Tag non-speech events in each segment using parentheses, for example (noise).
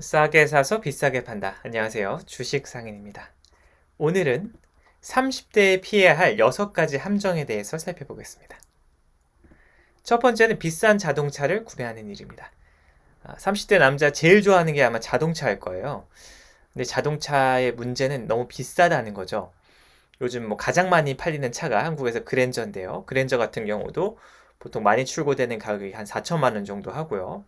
싸게 사서 비싸게 판다. 안녕하세요. 주식 상인입니다. 오늘은 30대에 피해야 할 6가지 함정에 대해서 살펴보겠습니다. 첫 번째는 비싼 자동차를 구매하는 일입니다. 30대 아, 남자 제일 좋아하는 게 아마 자동차일 거예요. 근데 자동차의 문제는 너무 비싸다는 거죠. 요즘 뭐 가장 많이 팔리는 차가 한국에서 그랜저인데요. 그랜저 같은 경우도 보통 많이 출고되는 가격이 한 4천만 원 정도 하고요.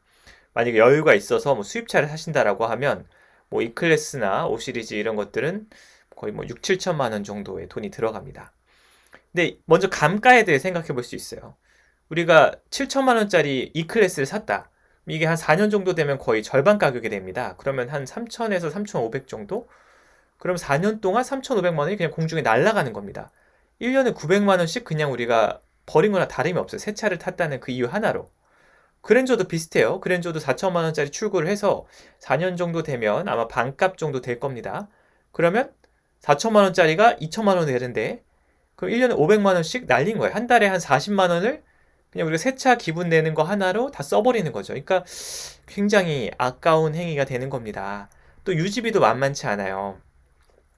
만약에 여유가 있어서 뭐 수입차를 사신다라고 하면 뭐 E클래스나 5 시리즈 이런 것들은 거의 뭐 6, 7천만 원 정도의 돈이 들어갑니다. 근데 먼저 감가에 대해 생각해 볼 수 있어요. 우리가 7천만 원짜리 E클래스를 샀다. 이게 한 4년 정도 되면 거의 절반 가격이 됩니다. 그러면 한 3천에서 3,500 정도? 그럼 4년 동안 3,500만 원이 그냥 공중에 날아가는 겁니다. 1년에 900만 원씩 그냥 우리가 버린 거나 다름이 없어요. 새 차를 탔다는 그 이유 하나로. 그랜저도 비슷해요. 그랜저도 4천만 원짜리 출고를 해서 4년 정도 되면 아마 반값 정도 될 겁니다. 그러면 4천만 원짜리가 2천만 원 되는데 그럼 1년에 500만 원씩 날린 거예요. 한 달에 한 40만 원을 그냥 우리가 세차 기분 내는 거 하나로 다 써버리는 거죠. 그러니까 굉장히 아까운 행위가 되는 겁니다. 또 유지비도 만만치 않아요.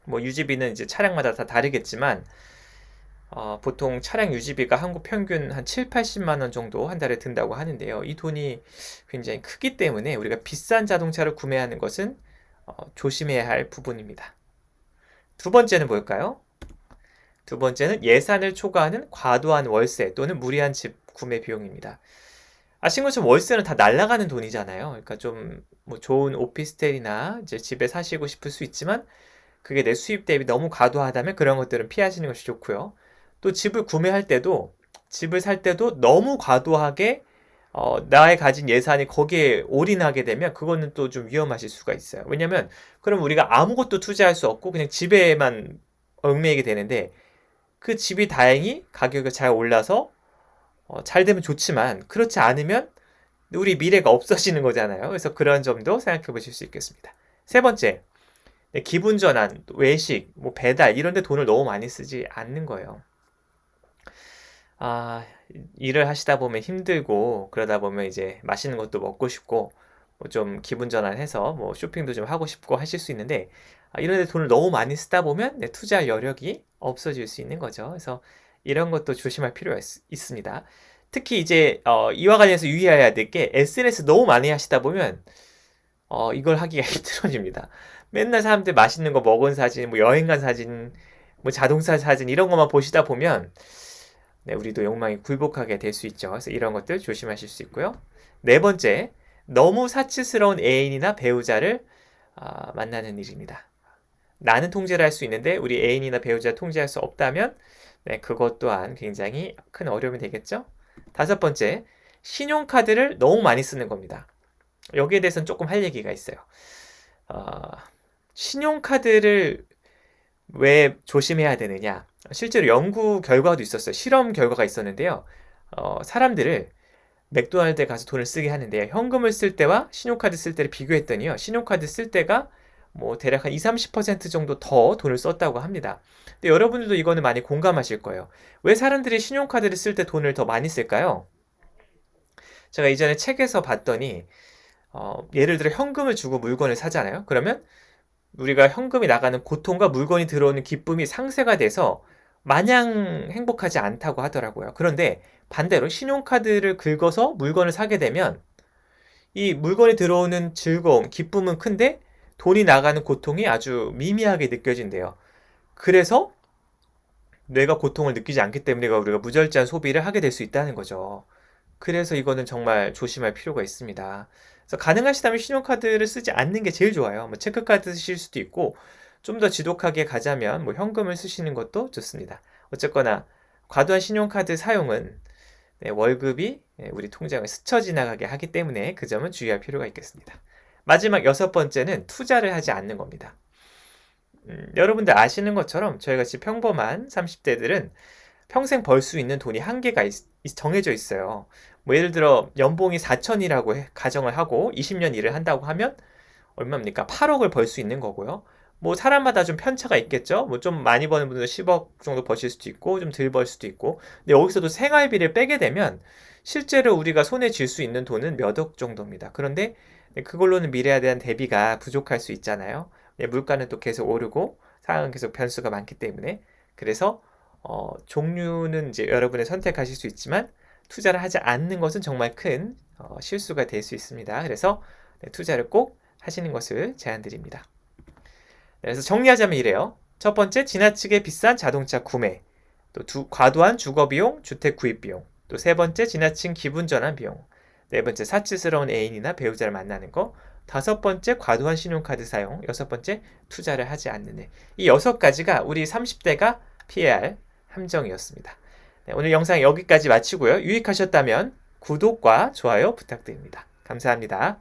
뭐 유지비는 이제 차량마다 다 다르겠지만 어, 보통 차량 유지비가 한국 평균 한 7, 80만 원 정도 한 달에 든다고 하는데요. 이 돈이 굉장히 크기 때문에 우리가 비싼 자동차를 구매하는 것은 어, 조심해야 할 부분입니다. 두 번째는 뭘까요? 두 번째는 예산을 초과하는 과도한 월세 또는 무리한 집 구매 비용입니다. 아신 것처럼 월세는 다 날라가는 돈이잖아요. 그러니까 좀 뭐 좋은 오피스텔이나 이제 집에 사시고 싶을 수 있지만 그게 내 수입 대비 너무 과도하다면 그런 것들은 피하시는 것이 좋고요. 또 집을 구매할 때도 집을 살 때도 너무 과도하게 어, 나의 가진 예산이 거기에 올인하게 되면 그거는 또 좀 위험하실 수가 있어요. 왜냐면 그럼 우리가 아무것도 투자할 수 없고 그냥 집에만 얽매이게 되는데 그 집이 다행히 가격이 잘 올라서 어, 잘 되면 좋지만 그렇지 않으면 우리 미래가 없어지는 거잖아요. 그래서 그런 점도 생각해 보실 수 있겠습니다. 세 번째, 네, 기분 전환, 외식, 뭐 배달 이런 데 돈을 너무 많이 쓰지 않는 거예요. 아, 일을 하시다 보면 힘들고 그러다 보면 이제 맛있는 것도 먹고 싶고 뭐 좀 기분 전환해서 뭐 쇼핑도 좀 하고 싶고 하실 수 있는데 아, 이런 데 돈을 너무 많이 쓰다 보면 네, 투자 여력이 없어질 수 있는 거죠. 그래서 이런 것도 조심할 필요가 있, 습니다 특히 이제 어, 이와 관련해서 유의해야 될 게 SNS 너무 많이 하시다 보면 어, 이걸 하기가 (laughs) 힘들어집니다. 맨날 사람들 맛있는 거 먹은 사진, 뭐 여행 간 사진, 뭐 자동차 사진 이런 것만 보시다 보면 네, 우리도 욕망이 굴복하게 될 수 있죠. 그래서 이런 것들 조심하실 수 있고요. 네 번째, 너무 사치스러운 애인이나 배우자를 어, 만나는 일입니다. 나는 통제를 할 수 있는데 우리 애인이나 배우자 통제할 수 없다면 네, 그것 또한 굉장히 큰 어려움이 되겠죠. 다섯 번째, 신용카드를 너무 많이 쓰는 겁니다. 여기에 대해서는 조금 할 얘기가 있어요. 어, 신용카드를 왜 조심해야 되느냐? 실제로 연구 결과도 있었어요. 실험 결과가 있었는데요. 어, 사람들을 맥도날드에 가서 돈을 쓰게 하는데요. 현금을 쓸 때와 신용카드 쓸 때를 비교했더니요. 신용카드 쓸 때가 뭐 대략 한 20, 30% 정도 더 돈을 썼다고 합니다. 근데 여러분들도 이거는 많이 공감하실 거예요. 왜 사람들이 신용카드를 쓸 때 돈을 더 많이 쓸까요? 제가 이전에 책에서 봤더니 어, 예를 들어 현금을 주고 물건을 사잖아요. 그러면 우리가 현금이 나가는 고통과 물건이 들어오는 기쁨이 상쇄가 돼서 마냥 행복하지 않다고 하더라고요. 그런데 반대로 신용카드를 긁어서 물건을 사게 되면 이 물건이 들어오는 즐거움, 기쁨은 큰데 돈이 나가는 고통이 아주 미미하게 느껴진대요. 그래서 뇌가 고통을 느끼지 않기 때문에 우리가 무절제한 소비를 하게 될 수 있다는 거죠. 그래서 이거는 정말 조심할 필요가 있습니다. 그래서 가능하시다면 신용카드를 쓰지 않는 게 제일 좋아요. 뭐 체크카드 쓰실 수도 있고 좀 더 지독하게 가자면 뭐 현금을 쓰시는 것도 좋습니다. 어쨌거나 과도한 신용카드 사용은 네, 월급이 네, 우리 통장을 스쳐 지나가게 하기 때문에 그 점은 주의할 필요가 있겠습니다. 마지막 여섯 번째는 투자를 하지 않는 겁니다. 음, 여러분들 아시는 것처럼 저희같이 평범한 30대들은 평생 벌 수 있는 돈이 한계가 있, 정해져 있어요. 뭐 예를 들어 연봉이 4천이라고 가정을 하고 20년 일을 한다고 하면 얼마입니까? 8억을 벌 수 있는 거고요. 뭐 사람마다 좀 편차가 있겠죠. 뭐 좀 많이 버는 분들은 10억 정도 버실 수도 있고 좀 덜 벌 수도 있고. 근데 여기서도 생활비를 빼게 되면 실제로 우리가 손에 쥘 수 있는 돈은 몇 억 정도입니다. 그런데 네, 그걸로는 미래에 대한 대비가 부족할 수 있잖아요. 네, 물가는 또 계속 오르고 상황은 계속 변수가 많기 때문에 그래서 어, 종류는 이제 여러분의 선택하실 수 있지만 투자를 하지 않는 것은 정말 큰 어, 실수가 될 수 있습니다. 그래서 네, 투자를 꼭 하시는 것을 제안드립니다. 그래서 정리하자면 이래요. 첫 번째, 지나치게 비싼 자동차 구매. 또 두, 과도한 주거 비용, 주택 구입 비용. 또 세 번째, 지나친 기분 전환 비용. 네 번째, 사치스러운 애인이나 배우자를 만나는 거. 다섯 번째, 과도한 신용카드 사용. 여섯 번째, 투자를 하지 않는 애. 이 여섯 가지가 우리 30대가 피해야 할 함정이었습니다. 네, 오늘 영상 여기까지 마치고요. 유익하셨다면 구독과 좋아요 부탁드립니다. 감사합니다.